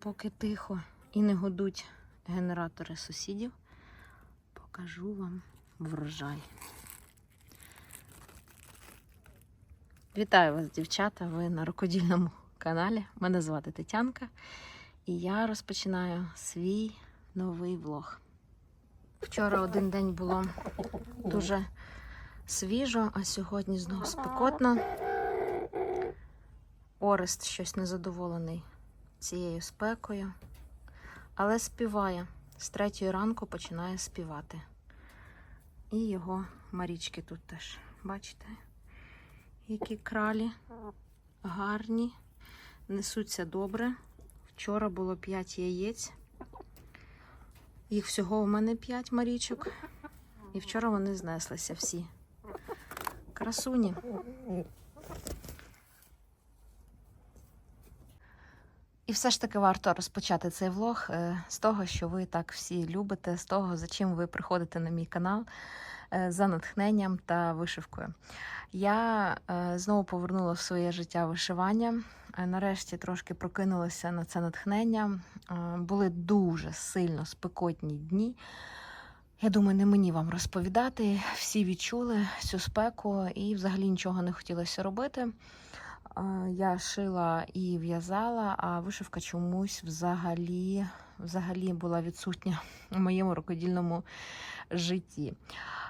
Поки тихо і не годуть генератори сусідів, покажу вам врожай. Вітаю вас, дівчата! Ви на рукодільному каналі. Мене звати Тетянка, і я розпочинаю свій новий влог. Вчора один день було дуже свіжо, а сьогодні знову спекотно. Орест щось незадоволений цією спекою, але співає. З третьої ранку починає співати. І його Марічки тут теж. Бачите? Які кралі гарні, несуться добре. Вчора було 5 яєць. Їх всього у мене 5 марічок. І вчора вони знеслися всі. Красуні. І все ж таки варто розпочати цей влог е, з того, що ви так всі любите, з того, за чим ви приходите на мій канал, е, за натхненням та вишивкою. Я е, знову повернула в своє життя вишивання. Нарешті трошки прокинулася на це натхнення. Були дуже сильно спекотні дні. Я думаю, не мені вам розповідати. Всі відчули цю спеку і взагалі нічого не хотілося робити. Я шила і в'язала, а вишивка чомусь взагалі, взагалі була відсутня у моєму рукодільному житті.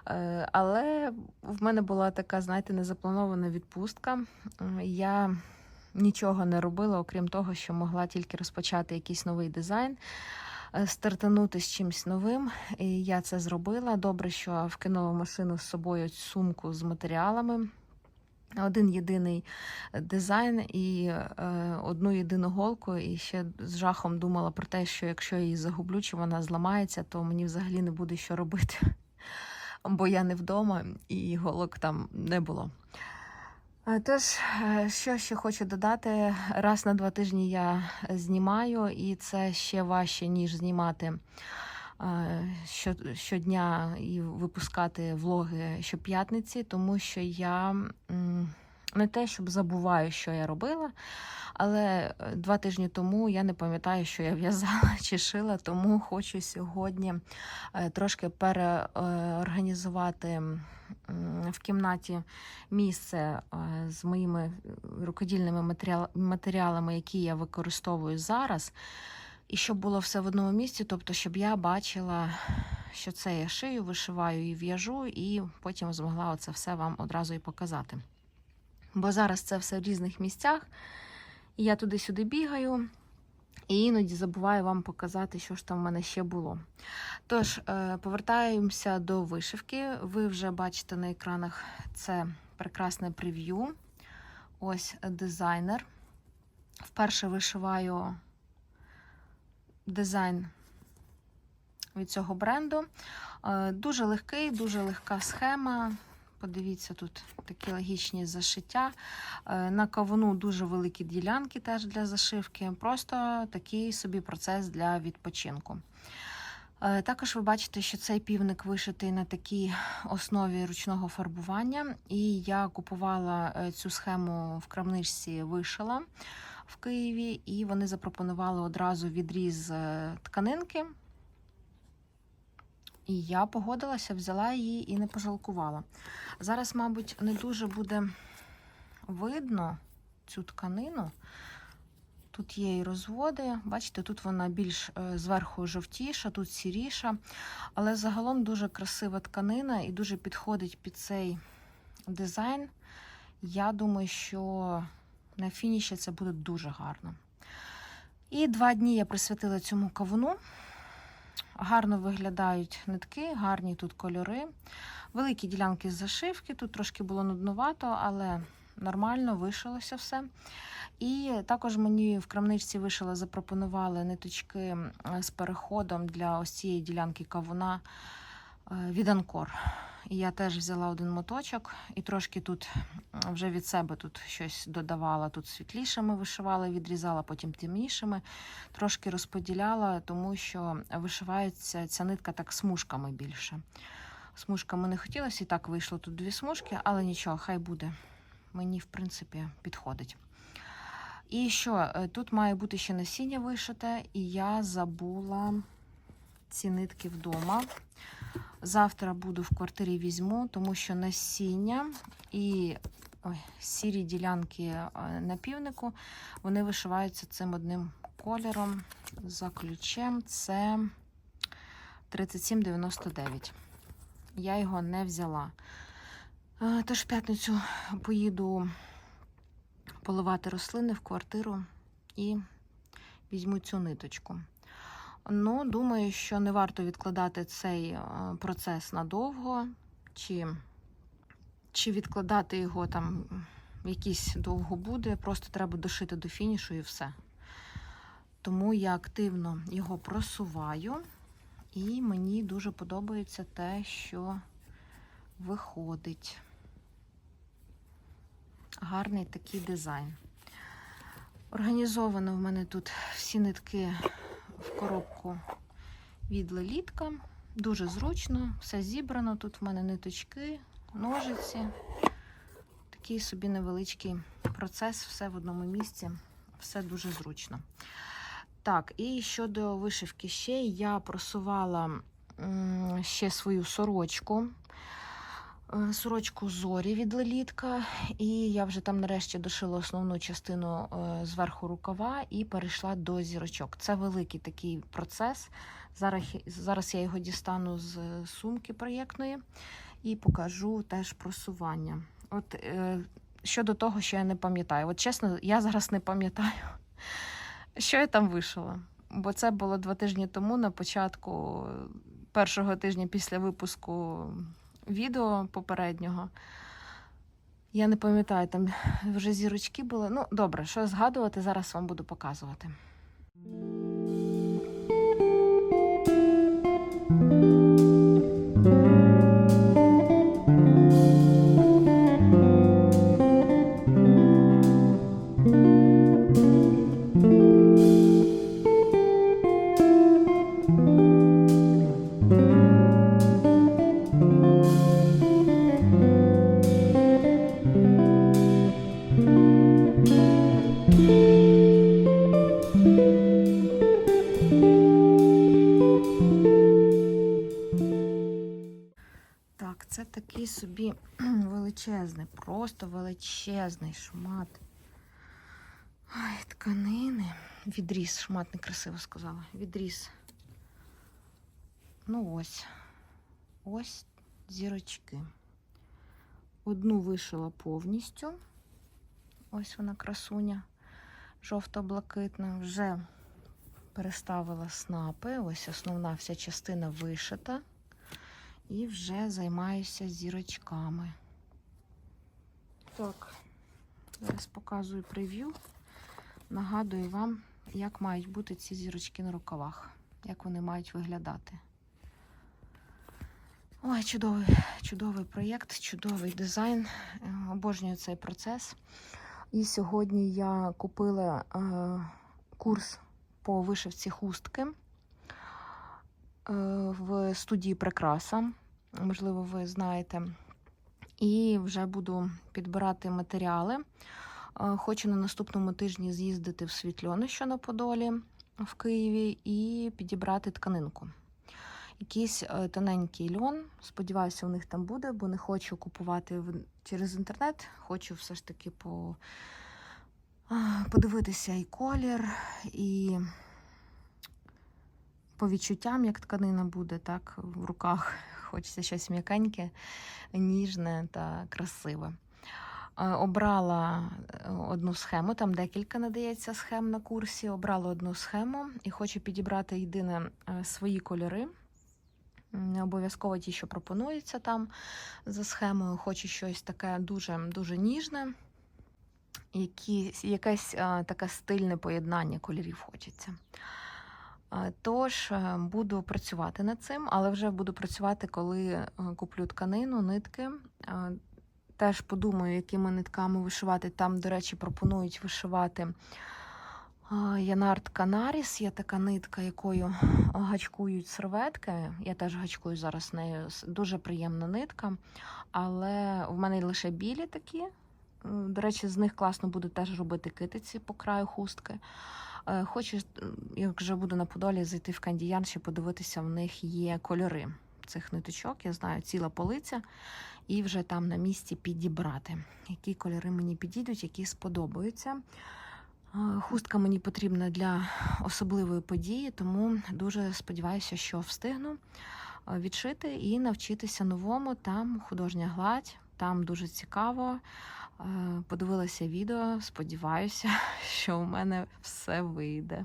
Е, Але в мене була така, знаєте, незапланована відпустка. Я нічого не робила, окрім того, що могла тільки розпочати якийсь новий дизайн, е, стартанути з чимось новим. І я це зробила. Добре, що вкинула машину з собою сумку з матеріалами. Один єдиний дизайн і е, одну єдину голку, і ще з жахом думала про те, що якщо я її загублю чи вона зламається, то мені взагалі не буде що робити, бо я не вдома і голок там не було. Е, Тож, е, що ще хочу додати, раз на два тижні я знімаю, і це ще важче, ніж знімати е, щодня і випускати влоги щоп'ятниці, тому що я не те, щоб забуваю, що я робила, але е, два тижні тому я не пам'ятаю, що я в'язала чи шила, тому хочу сьогодні е, трошки переорганізувати в кімнаті місце е, з моїми рукодільними матеріалами, які я використовую зараз. І щоб було все в одному місці, тобто, щоб я бачила, що це я шию, вишиваю і в'яжу, і потім змогла це все вам одразу і показати. Бо зараз це все в різних місцях, і я туди-сюди бігаю, і іноді забуваю вам показати, що ж там в мене ще було. Тож, е, повертаємося до вишивки. Ви вже бачите на екранах це прекрасне прев'ю. Ось дизайнер. Вперше вишиваю дизайн від цього бренду. Е, Дуже легкий, дуже легка схема. Подивіться, тут такі логічні зашиття. Е, На кавуну дуже великі ділянки теж для зашивки. Просто такий собі процес для відпочинку. Е, Також ви бачите, що цей півник вишитий на такій основі ручного фарбування. І я купувала цю схему в крамничці вишила в Києві, і вони запропонували одразу відріз е, тканинки. І я погодилася, взяла її і не пожалкувала. Зараз, мабуть, не дуже буде видно цю тканину. Тут є і розводи. Бачите, тут вона більш е, зверху жовтіша, тут сіріша. Але загалом дуже красива тканина і дуже підходить під цей дизайн. Я думаю, що на фініші це буде дуже гарно. І два дні я присвятила цьому кавуну. Гарно виглядають нитки, гарні тут кольори. Великі ділянки з зашивки. Тут трошки було нуднувато, але нормально вишилося все. І також мені в крамничці вишила, запропонували ниточки з переходом для ось цієї ділянки кавуна е, від Анкор. Я теж взяла один моточок і трошки тут вже від себе тут щось додавала. Тут світлішими вишивала, відрізала, потім темнішими. Трошки розподіляла, тому що вишивається ця нитка так смужками більше. Смужками не хотілося, і так вийшло тут дві смужки, але нічого, хай буде. Мені, в принципі, підходить. І що, е, тут має бути ще насіння вишите, і я забула ці нитки вдома. Завтра буду в квартирі візьму, тому що насіння і ой, сірі ділянки е, на півнику вони вишиваються цим одним кольором за ключем. Це 37,99. Я його не взяла. Е, Тож в п'ятницю поїду поливати рослини в квартиру і візьму цю ниточку. Ну, думаю, що не варто відкладати цей е, процес надовго, чи, чи відкладати його там якийсь довго буде. Просто треба дошити до фінішу і все. Тому я активно його просуваю, і мені дуже подобається те, що виходить. Гарний такий дизайн. Організовано в мене тут всі нитки в коробку від лелітка. Дуже зручно, все зібрано. Тут в мене ниточки, ножиці. Такий собі невеличкий процес, все в одному місці, все дуже зручно. Так, і щодо вишивки ще я просувала ще свою сорочку. Е, Сорочку зорі від лелітка, і я вже там нарешті дошила основну частину е, зверху рукава і перейшла до зірочок. Це великий такий процес. Зараз, зараз я його дістану з сумки проєктної і покажу теж просування. От е, щодо того, що я не пам'ятаю. От чесно, я зараз не пам'ятаю, що я там вишила. Бо це було два тижні тому, на початку першого тижня після випуску відео попереднього. Я не пам'ятаю, там вже зірочки були. Ну, добре, що згадувати, зараз вам буду показувати. Величезний шмат. Ай, тканини. Відріз, шмат некрасиво сказала. Відріз. Ну ось. Ось зірочки. Одну вишила повністю. Ось вона красуня. Жовто-блакитна. Вже переставила снапи. Ось основна вся частина вишита. І вже займаюся зірочками. Так, зараз показую прев'ю. Нагадую вам, як мають бути ці зірочки на рукавах, як вони мають виглядати. Ой, чудовий, чудовий проєкт, чудовий дизайн. Е, Обожнюю цей процес. І сьогодні я купила е, курс по вишивці хустки е, в студії Прекраса. Можливо, ви знаєте. І вже буду підбирати матеріали. Е, Хочу на наступному тижні з'їздити в Світльони, що на Подолі в Києві, і підібрати тканинку. Якийсь е, тоненький льон. Сподіваюся, у них там буде, бо не хочу купувати через інтернет. Хочу все ж таки по... подивитися і колір, і по відчуттям, як тканина буде, так, в руках. Хочеться щось м'якеньке, ніжне та красиве. Е, Обрала е, одну схему, там декілька надається схем на курсі. Обрала одну схему і хочу підібрати єдине е, свої кольори. Не обов'язково ті, що пропонуються там за схемою. Хочу щось таке дуже, дуже ніжне. Які, якесь таке стильне поєднання кольорів хочеться. Е, Тож е, буду працювати над цим, але вже буду працювати, коли е, куплю тканину, нитки. Теж подумаю, якими нитками вишивати. Там, до речі, пропонують вишивати Янард Канаріс. Є така нитка, якою гачкують серветки. Я теж гачкую зараз нею. Дуже приємна нитка. Але в мене лише білі такі До речі, з них класно буде теж робити китиці по краю хустки. Е, Хочу, як вже буду на Подолі, зайти в Кандіян, ще подивитися, в них є кольори цих ниточок. Я знаю, ціла полиця, і вже там на місці підібрати, які кольори мені підійдуть, які сподобаються. Е, Хустка мені потрібна для особливої події, тому дуже сподіваюся, що встигну е, відшити і навчитися новому. Там художня гладь, там дуже цікаво. Подивилася відео, сподіваюся, що у мене все вийде.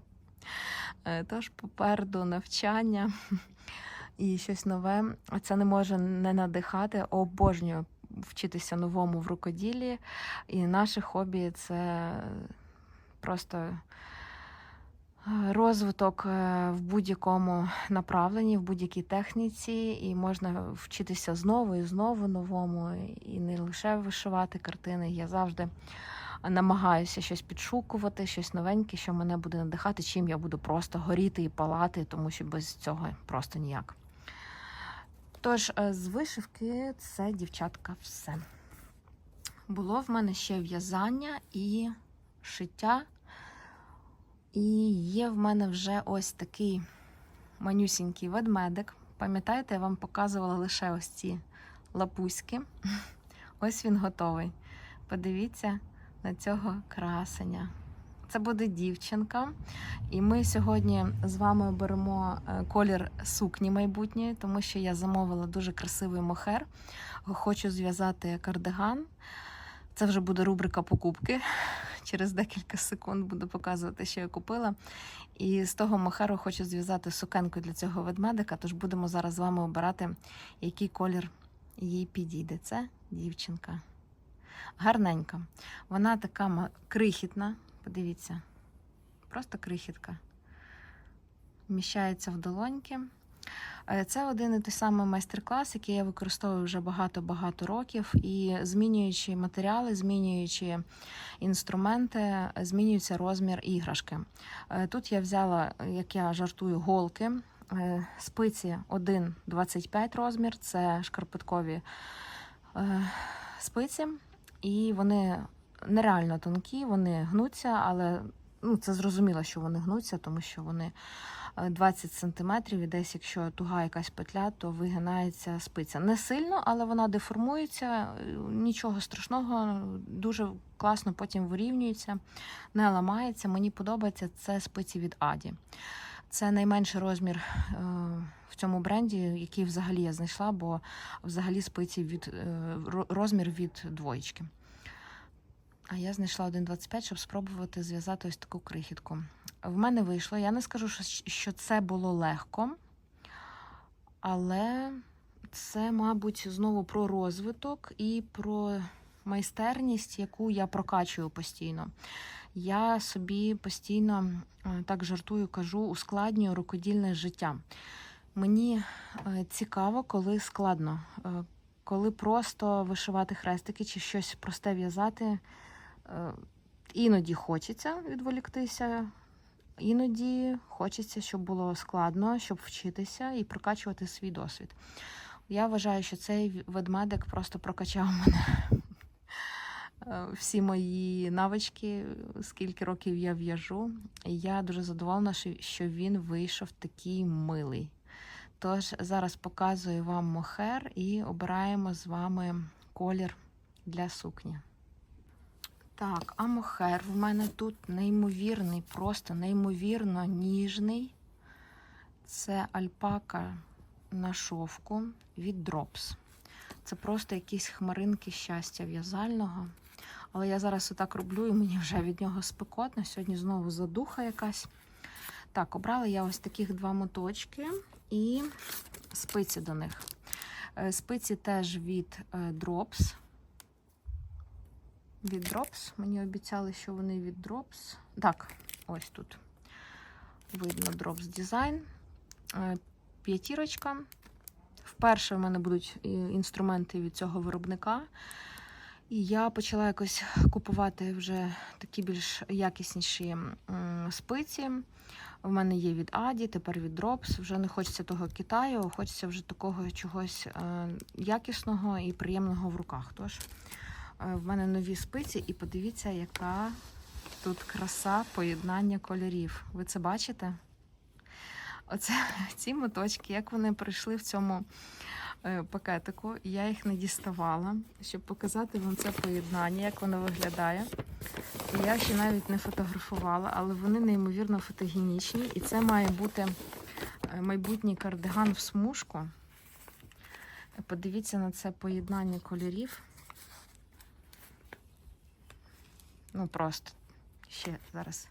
Е, Тож попереду навчання і щось нове. Це не може не надихати. Обожнюю вчитися новому в рукоділлі. І наше хобі це просто розвиток е, в будь-якому направленні, в будь-якій техніці, і можна вчитися знову і знову новому, і не лише вишивати картини. Я завжди намагаюся щось підшукувати, щось новеньке, що мене буде надихати, чим я буду просто горіти і палати, тому що без цього просто ніяк. Тож, е, з вишивки це дівчатка все. Було в мене ще в'язання і шиття. І є в мене вже ось такий манюсінький ведмедик. Пам'ятаєте, я вам показувала лише ось ці лапуськи. Ось він готовий. Подивіться на цього красення. Це буде дівчинка. І ми сьогодні з вами оберемо е, колір сукні майбутньої, тому що я замовила дуже красивий мохер. Хочу зв'язати кардиган. Це вже буде рубрика покупки. Через декілька секунд буду показувати, що я купила. І з того мохеру хочу зв'язати сукенку для цього ведмедика. Тож будемо зараз з вами обирати, який колір їй підійде. Це дівчинка. Гарненька. Вона така крихітна. Подивіться, просто крихітка. Вміщається в долоньки. Е, Це один і той самий майстер-клас, який я використовую вже багато-багато років. І змінюючи матеріали, змінюючи інструменти, змінюється розмір іграшки. Е, Тут я взяла, як я жартую, голки. Е, Спиці 1,25 розмір, це шкарпеткові спиці, і вони нереально тонкі, вони гнуться, але ну, це зрозуміло, що вони гнуться, тому що вони 20 сантиметрів, і десь, якщо туга якась петля, то вигинається спиця. Не сильно, але вона деформується, е, нічого страшного, дуже класно потім вирівнюється, не ламається. Мені подобається це спиці від Аді. Це найменший розмір е, в цьому бренді, який взагалі я знайшла, бо взагалі спиці від е, розмір від двоєчки. А я знайшла 1,25, щоб спробувати зв'язати ось таку крихітку. В мене вийшло. Я не скажу, що, це було легко, але це, мабуть, знову про розвиток і про майстерність, яку я прокачую постійно. Я собі постійно е, так жартую, кажу, ускладнюю рукодільне життя. Мені е, цікаво, коли складно, Е, коли просто вишивати хрестики чи щось просте в'язати. Е, Іноді хочеться відволіктися, іноді хочеться, щоб було складно, щоб вчитися і прокачувати свій досвід. Я вважаю, що цей ведмедик просто прокачав мене е, всі мої навички, скільки років я в'яжу. І я дуже задоволена, що- що він вийшов такий милий. Тож зараз показую вам мохер і обираємо з вами колір для сукні. Так, а мохер в мене тут неймовірний, просто неймовірно ніжний. Це альпака на шовку від Drops. Це просто якісь хмаринки щастя в'язального. Але я зараз отак роблю, і мені вже від нього спекотно. Сьогодні знову задуха якась. Так, обрала я ось таких два моточки і спиці до них. Е, Спиці теж від е, Drops. Від Drops. Мені обіцяли, що вони від Drops. Так, ось тут видно Drops Design. Е, П'ятірочка. Вперше в мене будуть е, інструменти від цього виробника. І я почала якось купувати вже такі більш якісніші спиці. В мене є від Аді, тепер від Drops. Вже не хочеться того Китаю, хочеться вже такого чогось е, якісного і приємного в руках. Тож В мене нові спиці, і подивіться, яка тут краса поєднання кольорів. Ви це бачите? Оце ці моточки, як вони прийшли в цьому е, пакетику. Я їх не діставала, щоб показати вам це поєднання, як воно виглядає. Я ще навіть не фотографувала, але вони неймовірно фотогенічні. І це має бути е, майбутній кардиган в смужку. Подивіться на це поєднання кольорів. Ну, просто ще зараз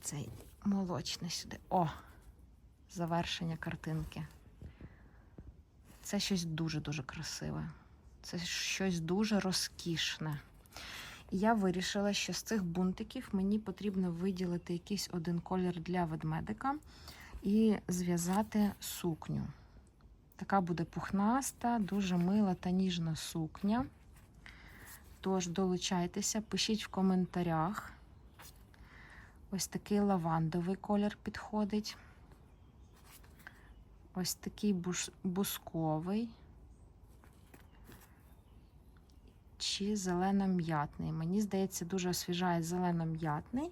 цей молочний сюди. О! Завершення картинки. Це щось дуже-дуже красиве. Це щось дуже розкішне. І я вирішила, що з цих бунтиків мені потрібно виділити якийсь один колір для ведмедика і зв'язати сукню. Така буде пухнаста, дуже мила та ніжна сукня. Тож долучайтеся, пишіть в коментарях. Ось такий лавандовий колір підходить. Ось такий бусковий. Чи зелено-м'ятний. Мені здається, дуже освіжає зелено-м'ятний.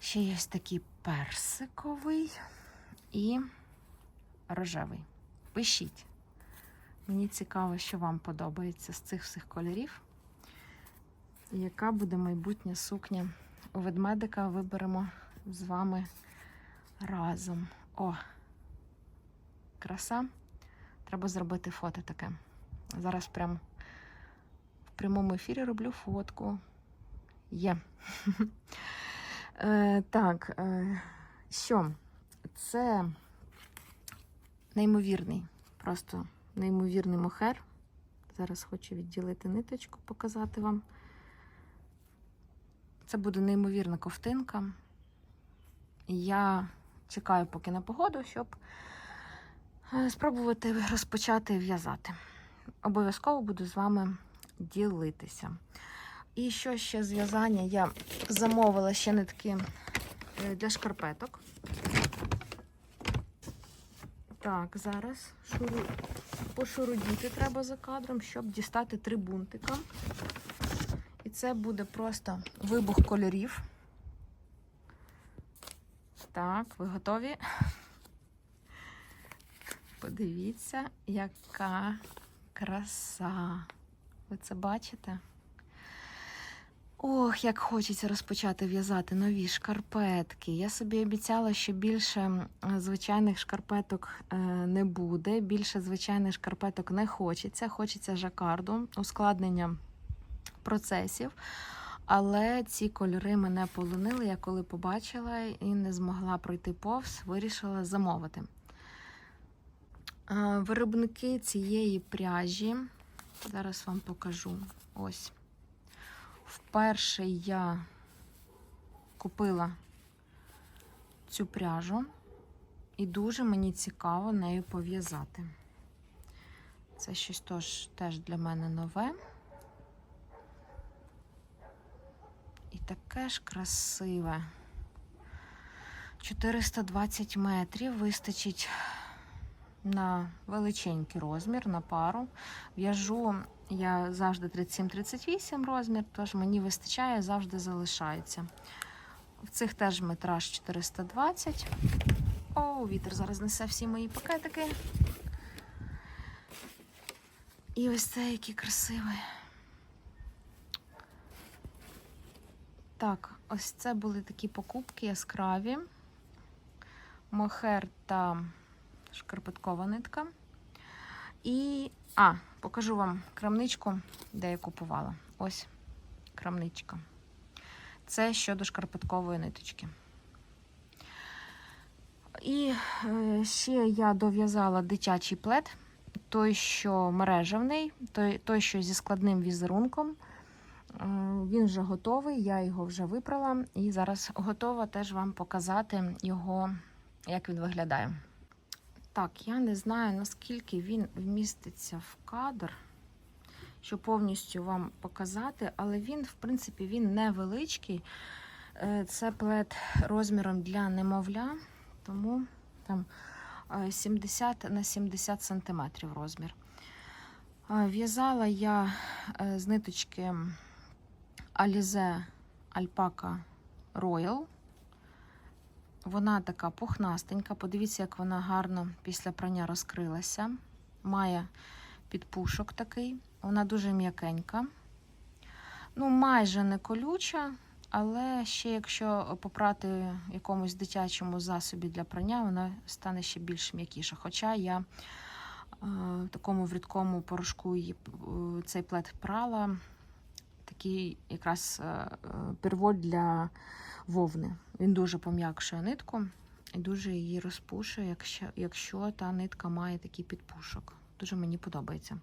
Ще є ось такий персиковий і рожевий. Пишіть. Мені цікаво, що вам подобається з цих всіх кольорів. Яка буде майбутня сукня у ведмедика виберемо з вами разом. О! Краса. Треба зробити фото таке. Зараз прям в прямому ефірі роблю фотку. Є. Е, так, е, що? Це неймовірний, просто неймовірний мохер. Зараз хочу відділити ниточку, показати вам. Це буде неймовірна ковтинка. Я чекаю поки на погоду, щоб е, спробувати розпочати в'язати. Обов'язково буду з вами ділитися. І що ще з в'язання? Я замовила ще нитки е, для шкарпеток. Так, зараз шуру... пошурудіти треба за кадром, щоб дістати три бунтика. Це буде просто вибух кольорів. Так, ви готові? Подивіться, яка краса. Ви це бачите? Ох, як хочеться розпочати в'язати нові шкарпетки. Я собі обіцяла, що більше звичайних шкарпеток е, не буде. Більше звичайних шкарпеток не хочеться. Хочеться жакарду, ускладнення процесів. Але ці кольори мене полонили. Я коли побачила і не змогла пройти повз, вирішила замовити. Виробники цієї пряжі. Зараз вам покажу. Ось. Вперше я купила цю пряжу, і дуже мені цікаво нею пов'язати. Це щось теж для мене нове. І таке ж красиве. 420 метрів вистачить на величенький розмір, на пару. В'яжу я завжди 37-38 розмір, тож мені вистачає, завжди залишається. В цих теж метраж 420. О, вітер зараз несе всі мої пакетики. І ось це який красивий. Так, ось це були такі покупки яскраві. Мохер та шкарпеткова нитка. І, а, покажу вам крамничку, де я купувала. Ось крамничка. Це щодо шкарпеткової ниточки. І е, ще я дов'язала дитячий плед, той, що мережевний, той, той що зі складним візерунком. Е, Він вже готовий, я його вже випрала і зараз готова теж вам показати його, як він виглядає. Так, я не знаю, наскільки він вміститься в кадр, щоб повністю вам показати, але він, в принципі, він невеличкий. Е, Це плед розміром для немовля, тому там е, 70 на 70 сантиметрів розмір. В'язала я е, з ниточки Alize Alpaca Royal. Вона така пухнастенька. Подивіться, як вона гарно після прання розкрилася. Має підпушок такий. Вона дуже м'якенька. Ну, майже не колюча, але ще якщо попрати якомусь дитячому засобі для прання, вона стане ще більш м'якіша. Хоча я е, в такому в рідкому порошку її, е, цей плед прала, такий якраз е, е, перволь для вовни. Він дуже пом'якшує нитку і дуже її розпушує, якщо, якщо та нитка має такий підпушок. Дуже мені подобається.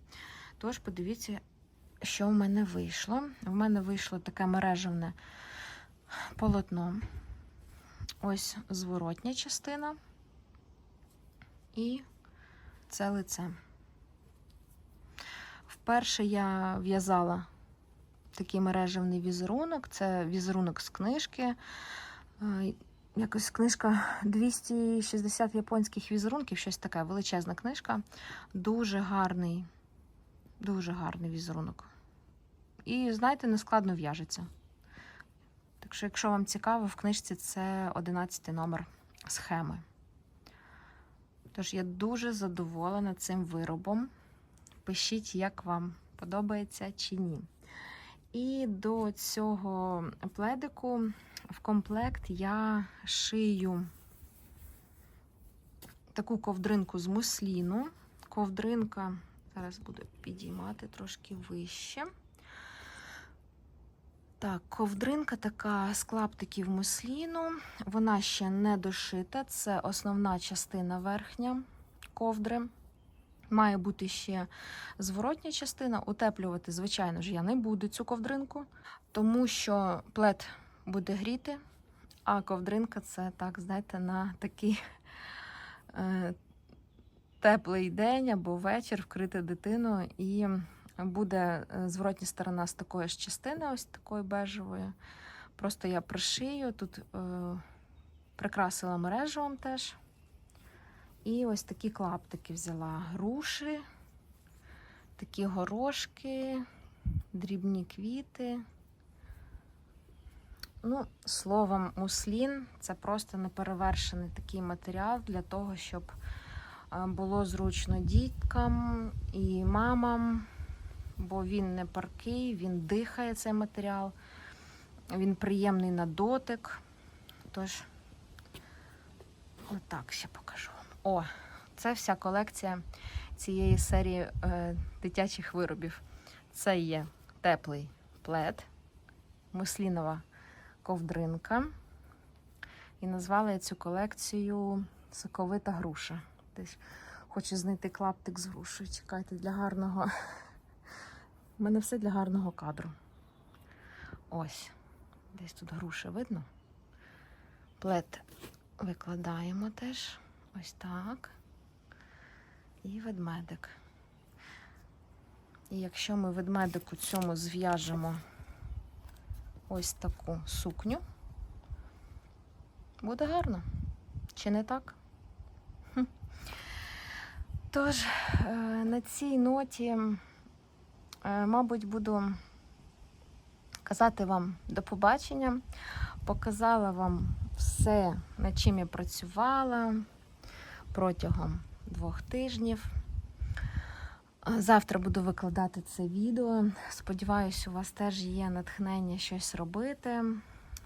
Тож, подивіться, що в мене вийшло. В мене вийшло таке мережевне полотно. Ось зворотня частина. І це лице. Вперше я в'язала такий мережевний візерунок. Це візерунок з книжки. Е, Якось книжка 260 японських візерунків, щось таке, величезна книжка. Дуже гарний, дуже гарний візерунок. І, знаєте, нескладно в'яжеться. Так що, якщо вам цікаво, в книжці це 11 номер схеми. Тож я дуже задоволена цим виробом. Пишіть, як вам подобається чи ні. І до цього пледику в комплект я шию таку ковдринку з мусліну. Ковдринка, зараз буду підіймати трошки вище. Так, ковдринка така з клаптиків мусліну. Вона ще не дошита. Це основна частина верхня ковдри. Має бути ще зворотня частина. Утеплювати, звичайно ж, я не буду цю ковдринку, тому що плед буде гріти, а ковдринка це так, знаєте, на такий е, теплий день або вечір вкрити дитину, і буде е, зворотня сторона з такої ж частини, ось такої бежевої. Просто я пришию, тут е, прикрасила мережевом теж. І ось такі клаптики взяла груші, такі горошки, дрібні квіти. Ну, словом, муслін це просто неперевершений такий матеріал для того, щоб е, було зручно діткам і мамам, бо він не паркий, він дихає цей матеріал, він приємний на дотик. Тож, отак ще покажу. О, це вся колекція цієї серії е, дитячих виробів. Це є теплий плед, муслінова ковдринка. І назвала я цю колекцію Соковита груша. Десь хочу знайти клаптик з грушею. Чекайте для гарного. У мене все для гарного кадру. Ось. Десь тут груша видно. Плед викладаємо теж. Ось так. І ведмедик. І якщо ми ведмедику цьому зв'яжемо ось таку сукню, буде гарно. Чи не так? Тож, е, на цій ноті, е, мабуть, буду казати вам до побачення. Показала вам все, над чим я працювала протягом двох тижнів. Завтра буду викладати це відео. Сподіваюсь, у вас теж є натхнення щось робити.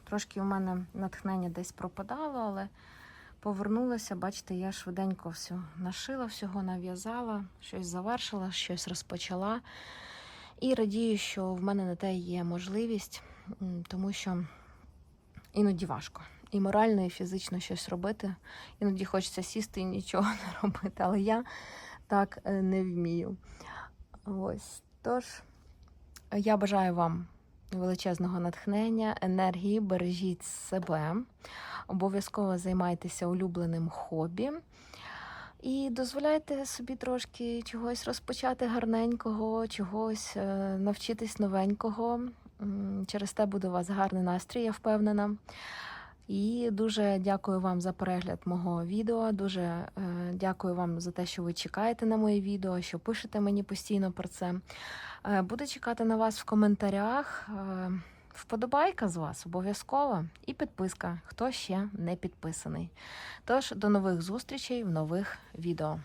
Трошки у мене натхнення десь пропадало, але повернулася. Бачите, я швиденько все нашила, всього нав'язала, щось завершила, щось розпочала. І радію, що в мене на те є можливість, тому що іноді важко. І морально, і фізично щось робити. Іноді хочеться сісти і нічого не робити, але я так е, не вмію. Ось. Тож, я бажаю вам величезного натхнення, енергії, бережіть себе, обов'язково займайтеся улюбленим хобі. І дозволяйте собі трошки чогось розпочати гарненького, чогось е, навчитись новенького. Через те буде у вас гарний настрій, я впевнена. І дуже дякую вам за перегляд мого відео. Дуже е, дякую вам за те, що ви чекаєте на моє відео, що пишете мені постійно про це. Е, буду чекати на вас в коментарях. Е, Вподобайка з вас обов'язково і підписка, хто ще не підписаний. Тож до нових зустрічей в нових відео.